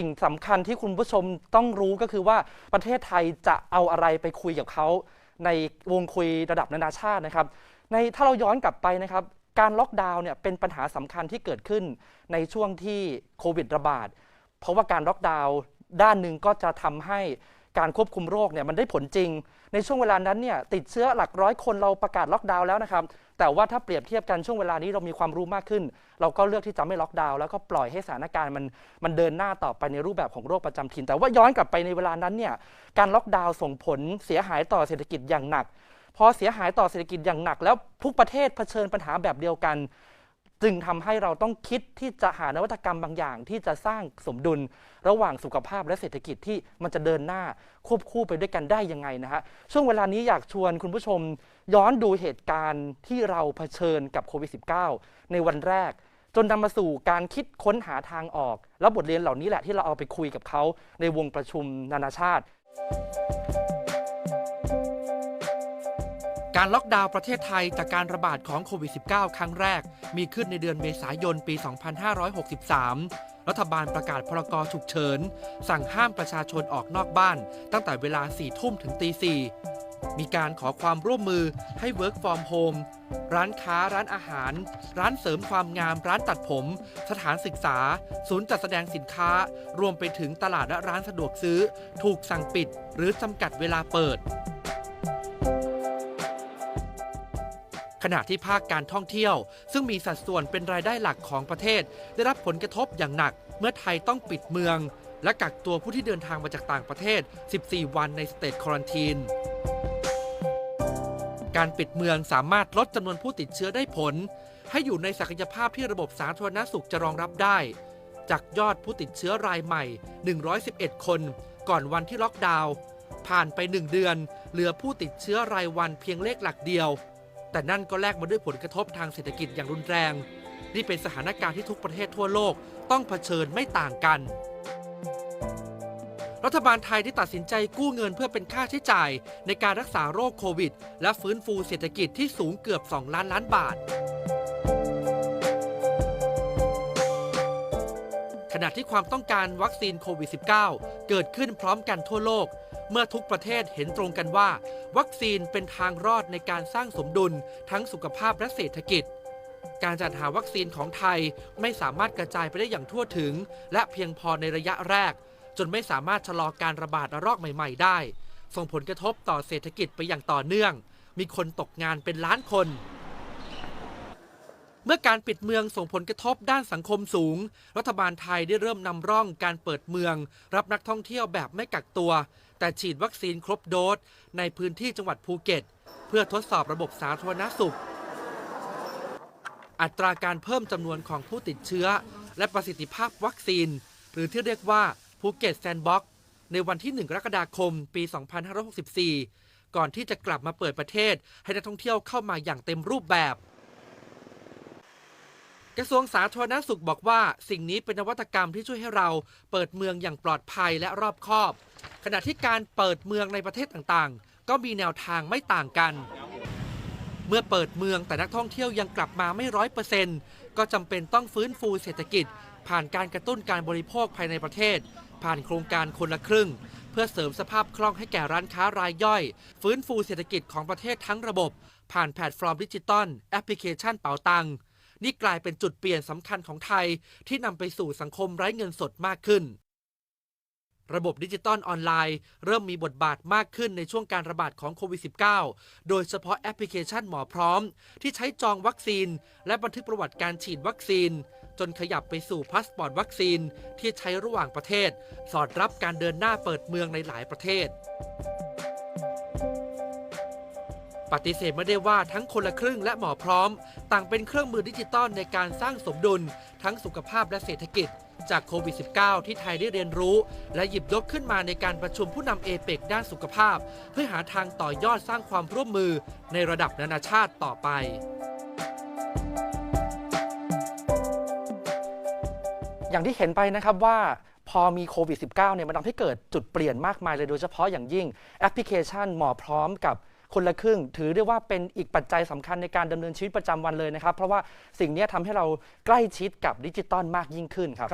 สิ่งสำคัญที่คุณผู้ชมต้องรู้ก็คือว่าประเทศไทยจะเอาอะไรไปคุยกับเขาในวงคุยระดับนานาชาตินะครับ ในถ้าเราย้อนกลับไปนะครับ การล็อกดาวน์เนี่ยเป็นปัญหาสำคัญที่เกิดขึ้นในช่วงที่โควิดระบาด เพราะว่าการล็อกดาวน์ด้านหนึ่งก็จะทำให้ การควบคุมโรคเนี่ยมันได้ผลจริง ในช่วงเวลานั้นเนี่ยติดเชื้อหลักร้อยคนเราประกาศล็อกดาวน์แล้วนะครับแต่ว่าถ้าเปรียบเทียบกันช่วงเวลานี้เรามีความรู้มากขึ้น เราก็เลือกที่จะไม่ล็อกดาวน์แล้วก็ปล่อยให้สถานการณ์มันมันเดินหน้าต่อไปในรูปแบบของโรคประจำถิ่น แต่ว่าย้อนกลับไปในเวลานั้นเนี่ยการล็อกดาวน์ส่งผลเสียหายต่อเศรษฐกิจอย่างหนักพอเสียหายต่อเศรษฐกิจอย่างหนักแล้วทุกประเทศเผชิญปัญหาแบบเดียวกัน จึงทำให้เราต้องคิดที่จะหานวัตกรรมบางอย่าง ที่จะสร้างสมดุลระหว่างสุขภาพและเศรษฐกิจที่มันจะเดินหน้าควบคู่ไปด้วยกันได้ยังไงนะฮะช่วงเวลานี้อยากชวนคุณผู้ชมย้อนดูเหตุการณ์ที่เราเผชิญกับโควิด -19 ในวันแรก จนนำมาสู่การคิดค้นหาทางออก แล้วบทเรียนเหล่านี้แหละที่เราเอาไปคุยกับเขาในวงประชุมนานาชาติ การล็อกดาวน์ประเทศไทยจากการระบาดของโควิด -19 ครั้งแรก มีขึ้นในเดือนเมษายนปี 2563 รัฐบาลประกาศพรกฉุกเฉิน สั่งห้ามประชาชนออกนอกบ้าน ตั้งแต่เวลา 4 ทุ่มถึงตี4มีการขอความร่วมมือให้ Work from Home ร้านค้าร้านอาหาร ร้านเสริมความงาม ร้านตัดผม สถานศึกษา ศูนย์จัดแสดงสินค้า รวมไปถึงตลาดและร้านสะดวกซื้อ ถูกสั่งปิด หรือจำกัดเวลาเปิด ขณะที่ภาคการท่องเที่ยว ซึ่งมีสัดส่วนเป็นรายได้หลักของประเทศ ได้รับผลกระทบอย่างหนัก เมื่อไทยต้องปิดเมือง และกักตัวผู้ที่เดินทางมาจากต่างประเทศ 14 วันในสเตทควอนตีนการปิดเมืองสามารถลดจำนวนผู้ติดเชื้อได้ผล ให้อยู่ในศักยภาพที่ระบบสาธารณสุขจะรองรับได้ จากยอดผู้ติดเชื้อรายใหม่ 111 คน ก่อนวันที่ล็อกดาวน์ผ่านไป 1 เดือน เหลือผู้ติดเชื้อรายวันเพียงเลขหลักเดียว แต่นั่นก็แลกมาด้วยผลกระทบทางเศรษฐกิจอย่างรุนแรง นี่เป็นสถานการณ์ที่ทุกประเทศทั่วโลกต้องเผชิญไม่ต่างกัน รัฐบาลไทยที่ตัดสินใจกู้เงินเพื่อเป็นค่าใช้จ่าย ในการรักษาโรคโควิด และฟื้นฟูเศรษฐกิจที่สูงเกือบ 2 ล้านล้านบาทขณะที่ความต้องการวัคซีนโควิด -19 เกิดขึ้นพร้อมกันทั่วโลก เมื่อทุกประเทศเห็นตรงกันว่า วัคซีนเป็นทางรอดในการสร้างสมดุลทั้งสุขภาพและเศรษฐกิจ การจัดหาวัคซีนของไทยไม่สามารถกระจายไปได้อย่างทั่วถึง และเพียงพอในระยะแรก จนไม่สามารถชะลอการระบาดระลอกใหม่ ๆ ได้ ส่งผลกระทบต่อเศรษฐกิจไปอย่างต่อเนื่อง มีคนตกงานเป็นล้านคนเมื่อการปิดเมืองส่งผลกระทบด้านสังคมสูง รัฐบาลไทยได้เริ่มนำร่องการเปิดเมือง รับนักท่องเที่ยวแบบไม่กักตัว แต่ฉีดวัคซีนครบโดสในพื้นที่จังหวัดภูเก็ต เพื่อทดสอบระบบสาธารณสุข อัตราการเพิ่มจำนวนของผู้ติดเชื้อ และประสิทธิภาพวัคซีน หรือที่เรียกว่าภูเก็ตแซนด์บ็อกในวันที่ 1 กรกฎาคม ปี 2564 ก่อนที่จะกลับมาเปิดประเทศให้นักท่องเที่ยวเข้ามาอย่างเต็มรูปแบบ กระทรวงสาธารณสุขบอกว่า สิ่งนี้เป็นนวัตกรรมที่ช่วยให้เราเปิดเมืองอย่างปลอดภัยและรอบคอบ ขณะที่การเปิดเมืองในประเทศต่างๆ ก็มีแนวทางไม่ต่างกัน เมื่อเปิดเมืองแต่นักท่องเที่ยวยังกลับมาไม่ร้อยเปอร์เซ็นต์ก็จำเป็นต้องฟื้นฟูเศรษฐกิจ ผ่านการกระตุ้นการบริโภคภายในประเทศ ผ่านโครงการคนละครึ่ง เพื่อเสริมสภาพคล่องให้แก่ร้านค้ารายย่อย ฟื้นฟูเศรษฐกิจของประเทศทั้งระบบ ผ่านแพลตฟอร์มดิจิตอลแอปพลิเคชันเป๋าตังนี่กลายเป็นจุดเปลี่ยนสำคัญของไทยที่นำไปสู่สังคมไร้เงินสดมากขึ้น ระบบดิจิตอลออนไลน์ เริ่มมีบทบาทมากขึ้นในช่วงการระบาดของโควิด -19 โดยเฉพาะแอปพลิเคชันหมอพร้อม ที่ใช้จองวัคซีน และบันทึกประวัติการฉีดวัคซีน จนขยับไปสู่พาสปอร์ตวัคซีน ที่ใช้ระหว่างประเทศ สอดรับการเดินหน้าเปิดเมืองในหลายประเทศ ปฏิเสธไม่ได้ว่าทั้งคนละครึ่งและหมอพร้อม ต่างเป็นเครื่องมือดิจิตอลในการสร้างสมดุล ทั้งสุขภาพและเศรษฐกิจ จากโควิด -19 ที่ไทยได้เรียนรู้ และหยิบยกขึ้นมาในการประชุมผู้นำเอเปกด้านสุขภาพ เพื่อหาทางต่อยอดสร้างความร่วมมือในระดับนานาชาติต่อไปอย่างที่เห็นไปนะครับว่าพอมีโควิด -19 เนี่ยมันทำให้เกิดจุดเปลี่ยนมากมายเลยโดยเฉพาะอย่างยิ่งแอปพลิเคชันหมอพร้อมกับ คนละครึ่ง ถือได้ว่าเป็นอีกปัจจัยสำคัญในการดำเนินชีวิตประจำวันเลยนะครับ เพราะว่าสิ่งนี้ยทำให้เราใกล้ชิดกับดิจิตอลมากยิ่งขึ้นครับ